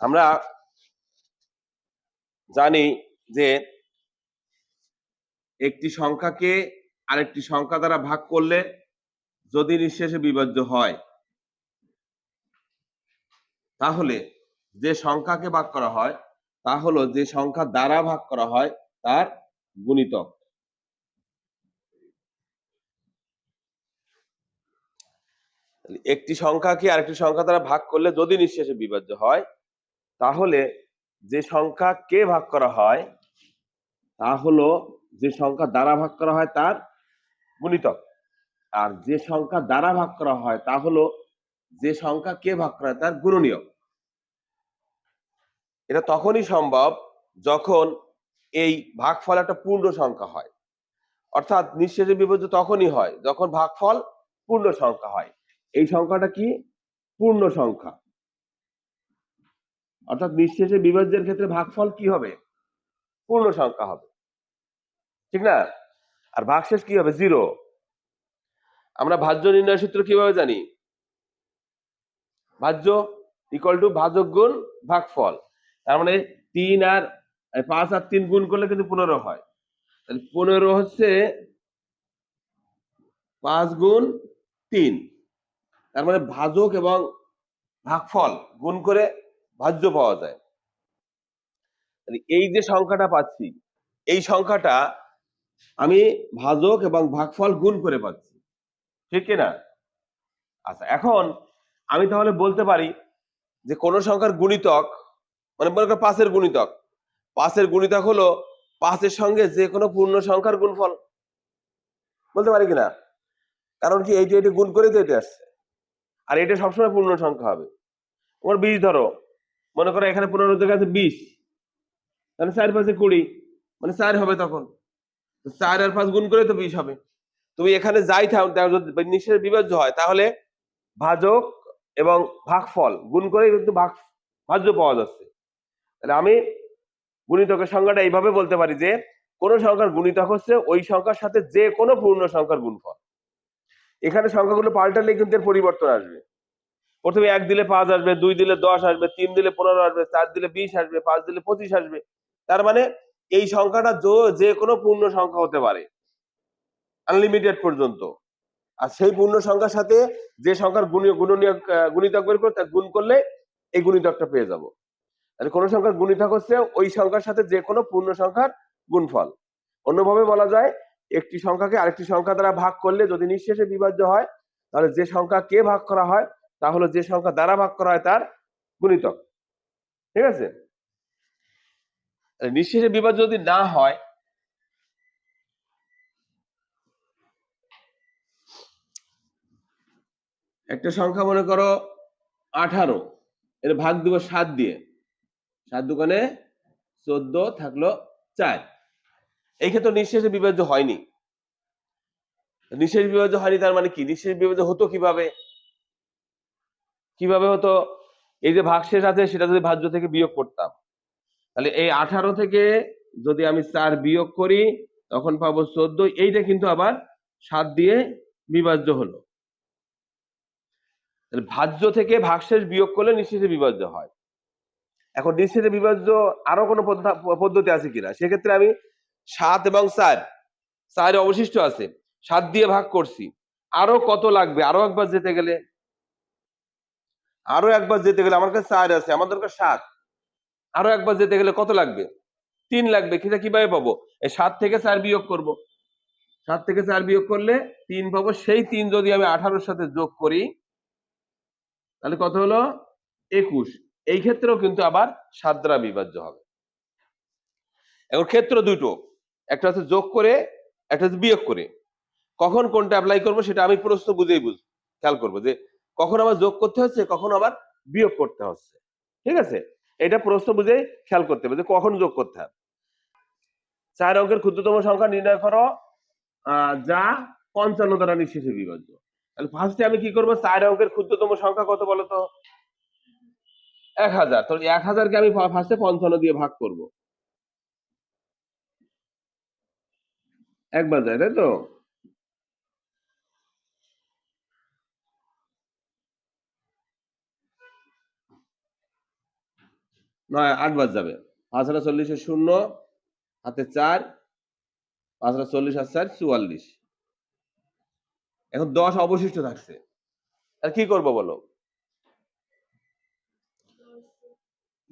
আমরা জানি যে একটি সংখ্যাকে আরেকটি সংখ্যা দ্বারা ভাগ করলে যদি নিঃশেষে বিভাজ্য হয়, তাহলে যে সংখ্যাকে ভাগ করা হয়, তা হলো যে সংখ্যা দ্বারা ভাগ করা হয়, তার গুণিতক। একটি সংখ্যাকে আরেকটি সংখ্যা দ্বারা ভাগ করলে যদি নিঃশেষে বিভাজ্য হয় তাহলে যে সংখ্যা কে ভাগ করা হয়, তা হলো যে সংখ্যা দ্বারা ভাগ করা হয় তার গুণিতক। আর যে সংখ্যা দ্বারা ভাগ করা হয়, তা হলো যে সংখ্যা কে ভাগ করা তার গুণনীয়ক। এটা তখনই সম্ভব যখন এই ভাগফল একটা পূর্ণ সংখ্যা হয়। অর্থাৎ নিঃশেষে বিভাজ্য তখনই হয় যখন ভাগফল পূর্ণ সংখ্যা হয়। এই সংখ্যাটা কি? পূর্ণ সংখ্যা। অর্থাৎ নিঃশেষে বিভাজ্যের ক্ষেত্রে ভাগফল কি হবে? পূর্ণ সংখ্যা হবে। ঠিক না? আর ভাগশেষ কি হবে? জিরো আমরা ভাজ্য নির্ণয় সূত্র কীভাবে জানি? ভাজ্য ইকুয়াল টু ভাজক গুণ ভাগফল। তার মানে তিন আর পাঁচ আর তিন গুণ করলে কিন্তু পনেরো হয়। পনেরো হচ্ছে পাঁচ গুণ তিন। তার মানে ভাজক এবং ভাগফল গুণ করে ভাজ্য পাওয়া যায়। এই যে সংখ্যাটা পাচ্ছি, এই সংখ্যাটা আমি ভাজক এবং ভাগফল গুণ করে পাচ্ছি। ঠিক কিনা? আচ্ছা এখন আমি তাহলে বলতে পারি যে কোন সংখ্যার গুণিতক মানে মনে করো পাঁচের গুণিতক পাঁচের গুণিতক হলো পাঁচের সঙ্গে যে কোনো পূর্ণ সংখ্যার গুণফল। বলতে পারি কিনা? কারণ কি এইটা এইটা গুণ করে তো এটা আসছে। আর এটা সবসময় পূর্ণ সংখ্যা হবে। তোমার বিশ ধরো মনে করো এখানে পনেরো থেকে আছে বিশ। তাহলে চার পাঁচে কুড়ি। মানে চার হবে তখন। চার আর পাঁচ গুণ করে তো বিশ হবে। তুমি এখানে যাই থাও যদি নিঃশেষে বিভাজ্য হয়, তাহলে ভাজক এবং ভাগফল গুণ করে কিন্তু ভাগ, ভাজ্য পাওয়া যাচ্ছে। তাহলে আমি গুণিতকের সংখ্যাটা এইভাবে বলতে পারি যে, কোন সংখ্যার গুণিতক হচ্ছে ওই সংখ্যার সাথে যে কোনো পূর্ণ সংখ্যার গুণফল। এখানে সংখ্যাগুলো পাল্টালে কিন্তু এর পরিবর্তন আসবে। প্রথমে এক দিলে পাঁচ আসবে, দুই দিলে দশ আসবে, তিন দিলে পনেরো আসবে, চার দিলে বিশ আসবে, পাঁচ দিলে পঁচিশ আসবে। তার মানে এই সংখ্যাটা যে কোনো পূর্ণ সংখ্যা হতে পারে। আনলিমিটেড পর্যন্ত। আর সেই পূর্ণ সংখ্যার সাথে যে সংখ্যার গুণী- গুণনীয়ক গুণিতক বের করে গুণ করলে এই গুণিতকটা পেয়ে যাব। তাহলে কোন সংখ্যার গুণিতক হচ্ছে ওই সংখ্যার সাথে যে কোনো পূর্ণ সংখ্যার গুণফল। অন্যভাবে বলা যায়, একটি সংখ্যাকে আরেকটি সংখ্যা দ্বারা ভাগ করলে যদি নিঃশেষে বিভাজ্য হয়, তাহলে যে সংখ্যা কে ভাগ করা হয় তা হলো যে সংখ্যা দ্বারা ভাগ করা হয় তার গুণিতক। ঠিক আছে? নিঃশেষে বিভাজ্য যদি না হয়, একটা সংখ্যা মনে করো আঠারো, এর ভাগ দিব সাত দিয়ে। সাত দোকানে চোদ্দ থাকল চার। এই ক্ষেত্রে নিঃশেষে বিভাজ্য হয়নি। নিঃশেষ বিভাজ্য হয়নি তার মানে কি? নিঃশেষ বিভাজ্য হতো কীভাবে? কীভাবে হতো? এই যে ভাগশেষ আছে, সেটা যদি ভাজ্য থেকে বিয়োগ করতাম। তাহলে এই আঠারো থেকে যদি আমি চার বিয়োগ করি, তখন পাবো চোদ্দ। এইটা কিন্তু আবার সাত দিয়ে বিভাজ্য হলো। ভাজ্য থেকে ভাগশেষ বিয়োগ করলে নিঃশেষে বিভাজ্য হয়। এখন নিঃশেষে বিভাজ্য আরও কোনো পদ্ধা- পদ্ধতি আছে কিনা? সেক্ষেত্রে আমি সাত এবং চার চার অবশিষ্ট আছে, সাত দিয়ে ভাগ করছি। আরও কত লাগবে? আরও একবার যেতে গেলে আরও একবার যেতে গেলে আমার কাছে চার আছে, আমার দরকার সাত। আরও একবার যেতে গেলে কত লাগবে? তিন লাগবে, সেটা কীভাবে পাবো? এই সাত থেকে চার বিয়োগ করব। সাত থেকে চার বিয়োগ করলে তিন পাবো। সেই তিন যদি আমি আঠারোর সাথে যোগ করি, তাহলে কত হলো? একুশ। এই ক্ষেত্রেও কিন্তু আবার সাত দ্বারা বিভাজ্য হবে। এখন ক্ষেত্র দুটো। একটা হচ্ছে যোগ করে, একটা হচ্ছে বিয়োগ করে। কখন কোনটা অ্যাপ্লাই করব সেটা আমি প্রশ্ন বুঝেই বুঝ, খেয়াল করব যে কখন আবার যোগ করতে হচ্ছে, কখন আবার বিয়োগ করতে হচ্ছে। ঠিক আছে? এটা প্রশ্ন বুঝেই খেয়াল করতে হবে যে কখন যোগ করতে হবে। চার অঙ্কের ক্ষুদ্রতম সংখ্যা নির্ণয় করো যা পঞ্চান্ন দ্বারা নিঃশেষে বিভাজ্য। তাহলে ফার্স্টে আমি কি করব? চার অঙ্কের ক্ষুদ্রতম সংখ্যা কত বলতো এক হাজার। তাহলে এক হাজারকে আমি ফার্স্টে পঞ্চান্ন দিয়ে ভাগ করব। একবার যায়, তাই তো? নয়, আট বাদ যাবে। পাঁচ হাজার চল্লিশে শূন্য, হাতে চার, পাঁচ হাজার চল্লিশ আর চার, চুয়াল্লিশ। এখন দশ অবশিষ্ট থাকছে। আর কি করব বলো?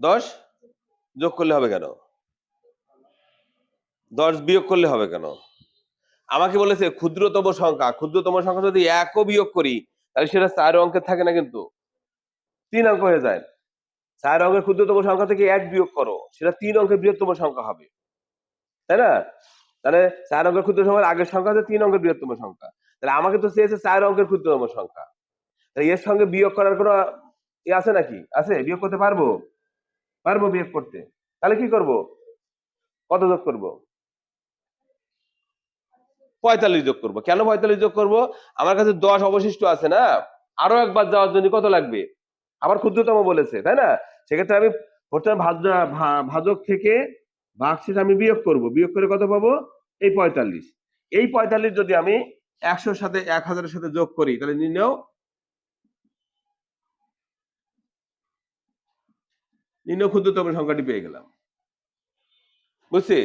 দশ? যোগ করলে হবে কেন? দশ বিয়োগ করলে হবে কেন? আমাকে বলেছে ক্ষুদ্রতম সংখ্যা। ক্ষুদ্রতম সংখ্যা যদি একও বিয়োগ করি, তাহলে সেটা চার অঙ্কের থাকে না কিন্তু। তিন অঙ্ক হয়ে যায়। চার অঙ্কের ক্ষুদ্রতম সংখ্যা থেকে এক বিয়োগ করো, সেটা তিন অঙ্কের বৃহত্তম সংখ্যা হবে। তাই না? তাহলে চার অঙ্কের ক্ষুদ্র সংখ্যার আগের সংখ্যা হচ্ছে তিন অঙ্কের বৃহত্তম সংখ্যা। তাহলে আমাকে তো চেয়েছে চার অঙ্কের ক্ষুদ্রতম সংখ্যা। তাহলে এর সঙ্গে বিয়োগ করার কোনো ই আছে নাকি? আছে? বিয়োগ করতে পারব? পারব বিয়োগ করতে। তাহলে কি করব? কত যোগ করব? পঁয়তাল্লিশ যোগ করব। কেন পঁয়তাল্লিশ যোগ করব? আমার কাছে দশ অবশিষ্ট আছে না? আরও একবার যাওয়ার জন্য কত লাগবে? আবার ক্ষুদ্রতম বলেছে, তাই না? সেক্ষেত্রে আমি প্রথমে ভাজক থেকে ভাগ ভাগশেষ আমি বিয়োগ করব। বিয়োগ করে কত পাবো? এই পঁয়তাল্লিশ। এই পঁয়তাল্লিশ যদি আমি একশোর সাথে এক হাজারের সাথে যোগ করি, তাহলে নির্ণয় নির্ণয় ক্ষুদ্রতম সংখ্যাটি পেয়ে গেলাম। বুঝছি?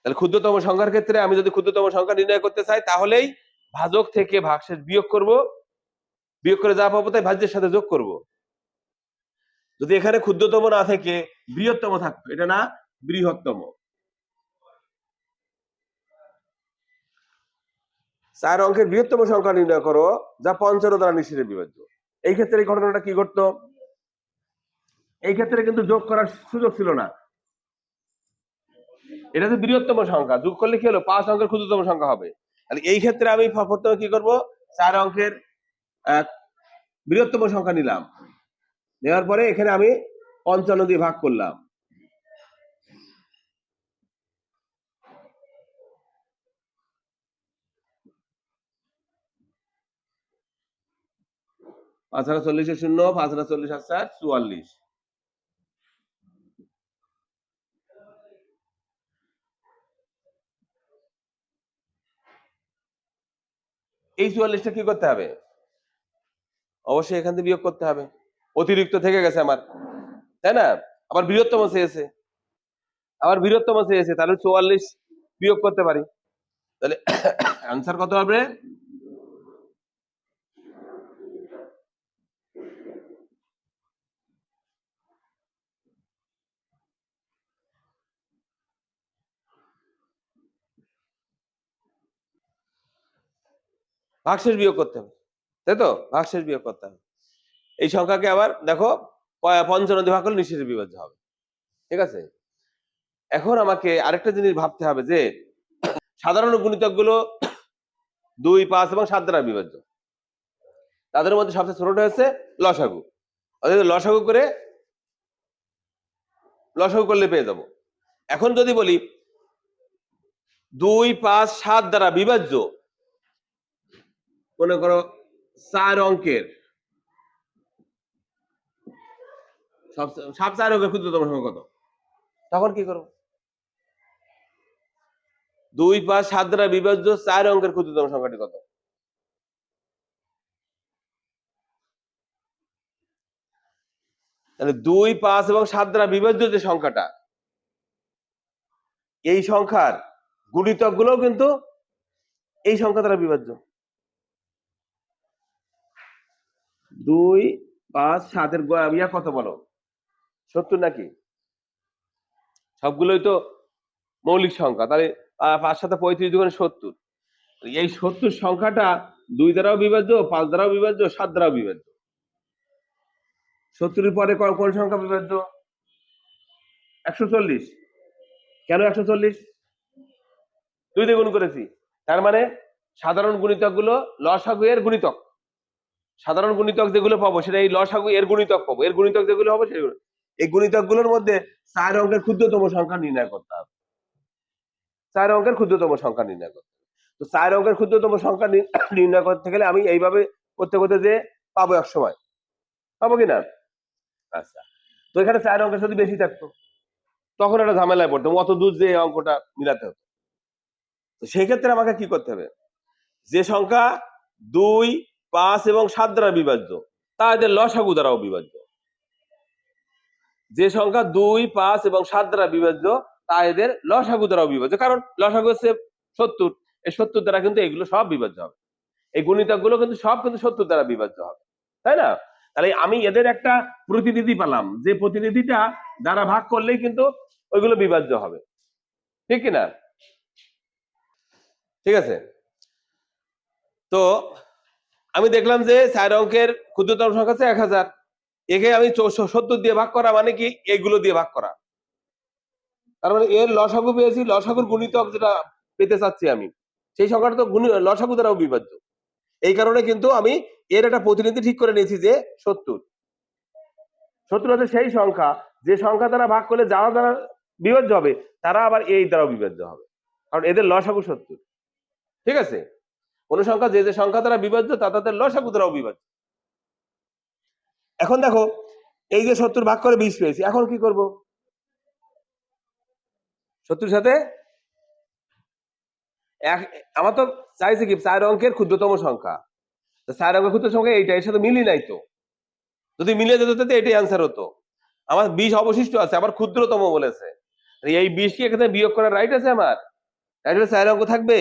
তাহলে ক্ষুদ্রতম সংখ্যার ক্ষেত্রে আমি যদি ক্ষুদ্রতম সংখ্যা নির্ণয় করতে চাই, তাহলেই ভাজক থেকে ভাগশেষ বিয়োগ করব। বিয়োগ করে যা পাবো তাই ভাজ্যের সাথে যোগ করব। যদি এখানে ক্ষুদ্রতম না থেকে, বৃহত্তম থাকতো। এটা না, বৃহত্তম। চার অঙ্কের বৃহত্তম সংখ্যা নির্ণয় করো, যা পঞ্চান্ন দ্বারা নিশ্চিত বিভাজ্য। এই ক্ষেত্রে ঘটনাটা কি ঘটতো? এই ক্ষেত্রে কিন্তু যোগ করার সুযোগ ছিল না। এটা তো বৃহত্তম সংখ্যা, যোগ করলে কি হলো? পাঁচ অঙ্কের ক্ষুদ্রতম সংখ্যা হবে। তাহলে এই ক্ষেত্রে আমি প্রথমে কি করব? চার অঙ্কের বৃহত্তম সংখ্যা নিলাম। নেওয়ার পরে এখানে আমি পঞ্চান্ন দিয়ে ভাগ করলাম। পাঁচ হাজার চল্লিশে শূন্য, পাঁচ হাজার চল্লিশ আর চুয়াল্লিশ। এই চুয়াল্লিশটা কি করতে হবে? অবশ্যই এখান থেকে বিয়োগ করতে হবে। অতিরিক্ত থেকে গেছে আমার। তাই না? আবার বৃহত্তম চেয়েছে। আবার বৃহত্তম চেয়েছে, তাহলে চুয়াল্লিশ বিয়োগ করতে পারি। তাহলে আনসার কত হবে? ভাগশেষ বিয়োগ করতে হবে। তাই তো? ভাগশেষ বিয়োগ করতে হবে। এই সংখ্যাকে আবার দেখো প- পঞ্চান্ন দিয়ে ভাগ করলে নিঃশেষে বিভাজ্য হবে। ঠিক আছে? এখন আমাকে আরেকটা জিনিস ভাবতে হবে যে, সাধারণ গুণিতকগুলো দুই, পাঁচ এবং সাত দ্বারা বিভাজ্য। তাদের মধ্যে সবচেয়ে ছোটটা হচ্ছে লসাগু। অর্থাৎ লসাগু করে লসাগু করলে পেয়ে যাব। এখন যদি বলি দুই, পাঁচ, সাত দ্বারা বিভাজ্য, মনে করো চার অঙ্কের সব চার অঙ্কের ক্ষুদ্রতম সংখ্যা কত? তখন কি করব? দুই পাঁচ সাত দ্বারা বিভাজ্য চার অঙ্কের ক্ষুদ্রতম সংখ্যাটি কত? তাহলে দুই পাঁচ এবং সাত দ্বারা বিভাজ্য যে সংখ্যাটা এই সংখ্যার গুণিতকগুলো কিন্তু এই সংখ্যা দ্বারা বিভাজ্য। দুই পাঁচ সাতের ইয়া কত বলো? সত্তর নাকি? সবগুলোই তো মৌলিক সংখ্যা, তাহলে পাঁচ সাথে পঁয়ত্রিশ দুগুণে সত্তর। এই সত্তর সংখ্যাটা দুই দ্বারাও বিভাজ্য, পাঁচ দ্বারাও বিভাজ্য, সাত দ্বারাও বিভাজ্য। সত্তরের পরে কোন সংখ্যা বিভাজ্য? একশো চল্লিশ। কেন একশো চল্লিশ? দুই দিয়ে গুণ করেছি। তার মানে সাধারণ গুণিতকগুলো লসাগু এর গুণিতক। সাধারণ গুণিতক যেগুলো পাবো, সেটা এই লসাগু এর গুণিতক পাবো। এর গুণিতক যেগুলো হবে, সেগুলো এই গুণিতকগুলোর মধ্যে চার অঙ্কের ক্ষুদ্রতম সংখ্যা নির্ণয় করতে হবে। চার অঙ্কের ক্ষুদ্রতম সংখ্যা নির্ণয় করতে হবে। তো চার অঙ্কের ক্ষুদ্রতম সংখ্যা নির্ণয় করতে গেলে আমি এইভাবে করতে করতে যে পাবো এক সময়। পাবো কিনা? আচ্ছা। তো এখানে চার অঙ্কের সাথে বেশি থাকতো। তখন একটা ঝামেলায় পড়তাম অত দূর যে অঙ্কটা মিলাতে হতো। তো সেক্ষেত্রে আমাকে কি করতে হবে? যে সংখ্যা দুই, পাঁচ এবং সাত দ্বারা বিভাজ্য, তা এদের লসাগু দ্বারাও বিভাজ্য। যে সংখ্যা দুই, পাঁচ এবং সাত দ্বারা বিভাজ্য তা এদের লসাগু দ্বারাও বিভাজ্য। কারণ লসাগু হচ্ছে সত্তর। এই সত্তর দ্বারা কিন্তু এগুলো সব বিভাজ্য হবে। এই গুণিতকগুলো কিন্তু সব কিন্তু সত্তর দ্বারা বিভাজ্য হবে। তাই না? তাহলে আমি এদের একটা প্রতিনিধি পেলাম। যে প্রতিনিধিটা দ্বারা ভাগ করলেই কিন্তু ওইগুলো বিভাজ্য হবে। ঠিক কিনা? ঠিক আছে? তো আমি দেখলাম যে চার অঙ্কের ক্ষুদ্রতম সংখ্যা হচ্ছে এক হাজার। একে আমি সত্তর দিয়ে ভাগ করা মানে কি? এগুলো দিয়ে ভাগ করা। তার মানে এর লসাগু পেয়েছি, লসাগুর গুণিতক যেটা পেতে চাচ্ছি আমি, সেই সংখ্যাটা তো গুণি, লসাগু দ্বারাও বিভাজ্য। এই কারণে কিন্তু আমি এর একটা প্রতিনিধি ঠিক করে নিয়েছি যে সত্তর। সত্তর হচ্ছে সেই সংখ্যা, যে সংখ্যা দ্বারা ভাগ করলে যারা দ্বারা বিভাজ্য হবে, তারা আবার এই দ্বারাও বিভাজ্য হবে। কারণ এদের লসাগু সত্তর। ঠিক আছে? কোন সংখ্যা যে যে সংখ্যা দ্বারা বিভাজ্য, তা তাদের লসাগু দ্বারাও বিভাজ্য। এখন দেখো, এই যে সত্তর ভাগ করে বিশ পেয়েছি, এখন কি করব? সত্তর সাথে? আমার তো চাইছে কি, চার অঙ্কের ক্ষুদ্রতম সংখ্যা। চার অঙ্কের ক্ষুদ্র সংখ্যা এইটা, এর সাথে মিলি নাই তো। যদি মিলে যেত তাহলে এটাই অ্যান্সার হতো। আমার বিশ অবশিষ্ট আছে আবার ক্ষুদ্রতম বলেছে। এই বিশ কি এখানে বিয়োগ করার রাইট আছে আমার? রাইট চার অঙ্ক থাকবে?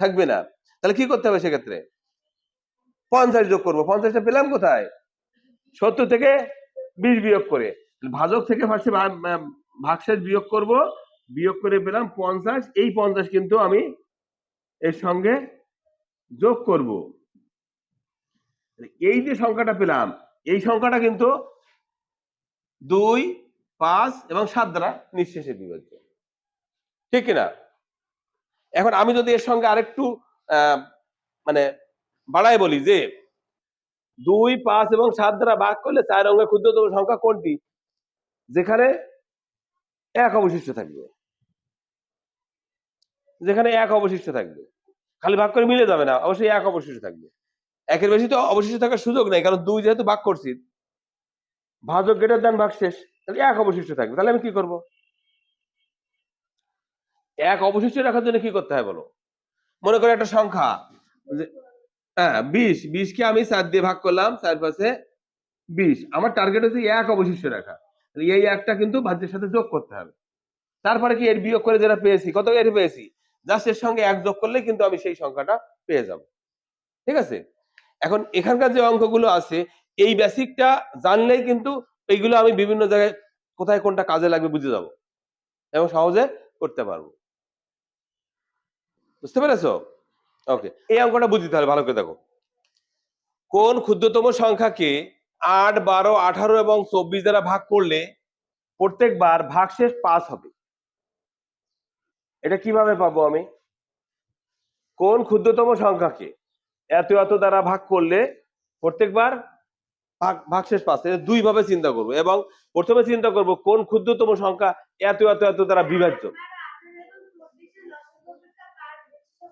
থাকবে না। তাহলে কি করতে হবে সেক্ষেত্রে? পঞ্চাশ যোগ করব। পঞ্চাশটা পেলাম কোথায়? সত্তর থেকে বিশ বিয়োগ করে। ভাজক থেকে ফার্স্টে ভাগশেষ বিয়োগ করব। বিয়োগ করে পেলাম পঞ্চাশ। এই পঞ্চাশ কিন্তু আমি এর সঙ্গে যোগ করব। এই যে সংখ্যাটা পেলাম, এই সংখ্যাটা কিন্তু দুই, পাঁচ এবং সাত দ্বারা নিঃশেষে বিভাজ্য ঠিক কিনা? এখন আমি যদি এর সঙ্গে আরেকটু মানে বাড়াই বলি যে দুই, পাঁচ এবং সাত দ্বারা ভাগ করলে চার অঙ্কের ক্ষুদ্রতম সংখ্যা কোনটি? যেখানে এক অবশিষ্ট থাকবে। যেখানে এক অবশিষ্ট থাকবে। খালি ভাগ করে মিলে যাবে না, অবশ্যই এক অবশিষ্ট থাকবে। একের বেশি তো অবশিষ্ট থাকার সুযোগ নেই, কারণ দুই যেহেতু ভাগ করছি, ভাজক গেটার দেন ভাগ শেষ, তাহলে এক অবশিষ্ট থাকবে, তাহলে আমি কি করব? এক অবশিষ্ট রাখার জন্য কি করতে হয় বলো? মনে করো একটা সংখ্যা হ্যাঁ বিশ। বিশকে আমি চার দিয়ে ভাগ করলাম চার পাশে বিশ। আমার টার্গেট হচ্ছে এক অবশিষ্ট রাখা। এই একটা কিন্তু ভাজ্যের সাথে যোগ করতে হবে। তারপরে কি এর বিয়োগ করে যেটা পেয়েছি, কত এর পেয়েছি? জাস্ট এর সঙ্গে এক যোগ করলে কিন্তু আমি সেই সংখ্যাটা পেয়ে যাব। ঠিক আছে? এখন এখানকার যে অঙ্কগুলো আছে, এই বেসিকটা জানলেই কিন্তু এইগুলো আমি বিভিন্ন জায়গায় কোথায় কোনটা কাজে লাগবে বুঝে যাব এবং সহজে করতে পারব। বুঝতে পেরেছ? ওকে এই অঙ্কটা বুঝতে হবে, ভালো করে দেখো। কোন ক্ষুদ্রতম সংখ্যাকে আট, বারো, আঠারো এবং চব্বিশ দ্বারা ভাগ করলে প্রত্যেকবার ভাগশেষ পাঁচ হবে। এটা কীভাবে পাবো আমি? কোন ক্ষুদ্রতম সংখ্যাকে এত এত দ্বারা ভাগ করলে প্রত্যেকবার ভাগ, ভাগশেষ পাঁচ? এটা দুই ভাবে চিন্তা করব এবং প্রথমে চিন্তা করব কোন ক্ষুদ্রতম সংখ্যা এত এত এত দ্বারা বিভাজ্য।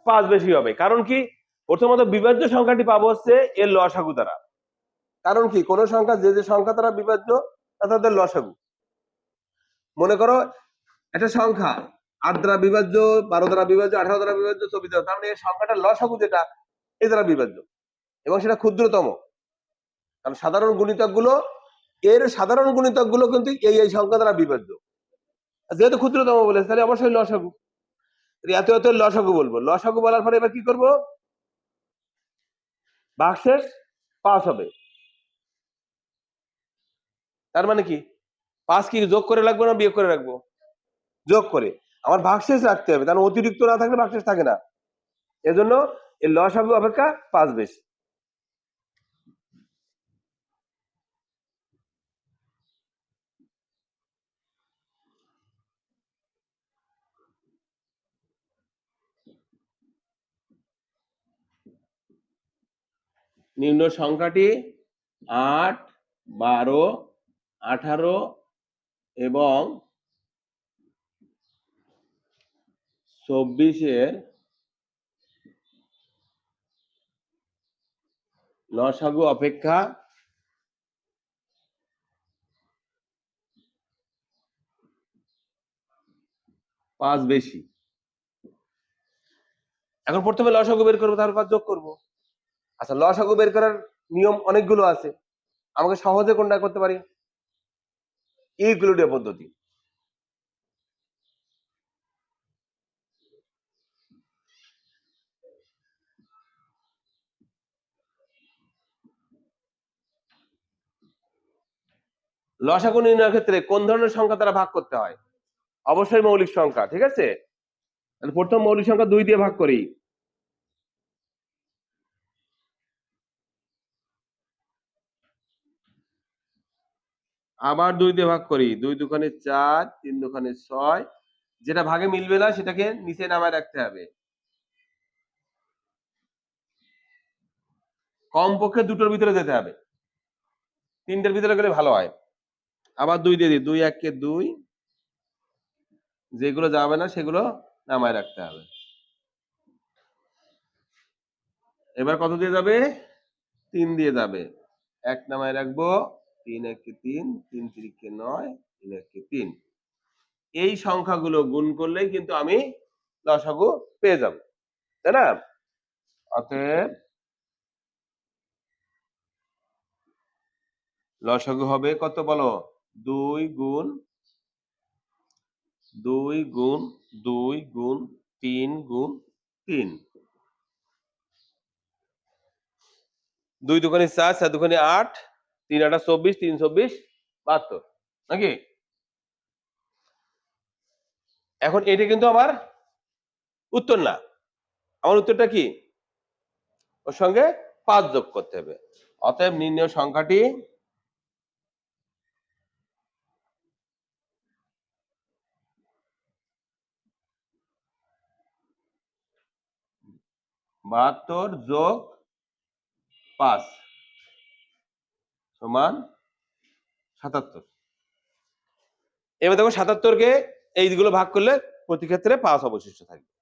পাঁচ বেশি হবে। কারণ কি? প্রথমত বিভাজ্য সংখ্যাটি পাবো হচ্ছে এর লসাগু দ্বারা। কারণ কি? কোন সংখ্যা, যে যে সংখ্যা দ্বারা বিভাজ্য তা তাদের লসাগু। মনে করো, একটা সংখ্যা আট দ্বারা বিভাজ্য, বারো দ্বারা বিভাজ্য, আঠারো দ্বারা বিভাজ্য, চব্বিশ দ্বারা। তার মানে এই সংখ্যাটা লসাগু যেটা, এ দ্বারা বিভাজ্য। এবং সেটা ক্ষুদ্রতম। কারণ সাধারণ গুণিতকগুলো এর সাধারণ গুণিতকগুলো কিন্তু এই এই সংখ্যা দ্বারা বিভাজ্য। যেহেতু ক্ষুদ্রতম বলেছে, তাহলে অবশ্যই লসাগু। এত এত লসাগু বলব। লসাগু বলার পরে এবার কি করব? ভাগশেষ পাঁচ হবে। তার মানে কি? পাঁচ কি যোগ করে রাখব না বিয়োগ করে রাখব? যোগ করে। আমার ভাগশেষ রাখতে হবে। কারণ অতিরিক্ত না থাকলে ভাগশেষ থাকে না। এজন্য এই লসাগু অপেক্ষা পাঁচ বেশি। নিম্ন সংখ্যাটি আট, বারো, আঠারো এবং চব্বিশের লসাগু অপেক্ষা পাঁচ বেশি। এখন প্রথমে লসাগু বের করব, তারপর যোগ করব। আচ্ছা লসাগু বের করার নিয়ম অনেকগুলো আছে। আমাকে সহজে কোনটা করতে পারি? ইউক্লিডীয় পদ্ধতি। লসাগু নির্ণয়ের ক্ষেত্রে কোন ধরনের সংখ্যা দ্বারা ভাগ করতে হয়? অবশ্যই মৌলিক সংখ্যা, ঠিক আছে? প্রথম মৌলিক সংখ্যা দুই দিয়ে ভাগ করি। আবার দুই দিয়ে ভাগ করি। দুই দুখানে চার, তিন দুখানে ছয়। যেটা ভাগে মিলবে না, সেটাকে নিচে নামায় রাখতে হবে। কমপক্ষে দুটোর ভিতরে যেতে হবে। তিনটের ভিতরে গেলে ভালো হয়। আবার দুই দিয়ে দিই। দুই এককে দুই। যেগুলো যাবে না, সেগুলো নামায় রাখতে হবে। এবার কত দিয়ে যাবে? তিন দিয়ে যাবে। এক নামায় রাখব। তিন একে তিন তিন তিরিকে নয় তিন একে তিন। এই সংখ্যাগুলো গুণ করলেই কিন্তু আমি লসাগু পেয়ে যাব, তাই না? অতএব লসাগু হবে কত বলো? দুই গুণ দুই গুণ দুই গুণ, তিন গুণ, তিন। দুই দুখানি চার চার দুখানি আট তিন আটা চব্বিশ, তিন চব্বিশ, বাহাত্তর। নাকি? এখন এটা কিন্তু আমার উত্তর না। আমার উত্তরটা কি? ওর সঙ্গে পাঁচ যোগ করতে হবে। অতএব নির্ণয় সংখ্যাটি বাহাত্তর যোগ পাঁচ। সমান সাতাত্তর। এবার দেখো সাতাত্তরকে এইগুলো ভাগ করলে প্রতি ক্ষেত্রে পাঁচ অবশিষ্ট থাকবে।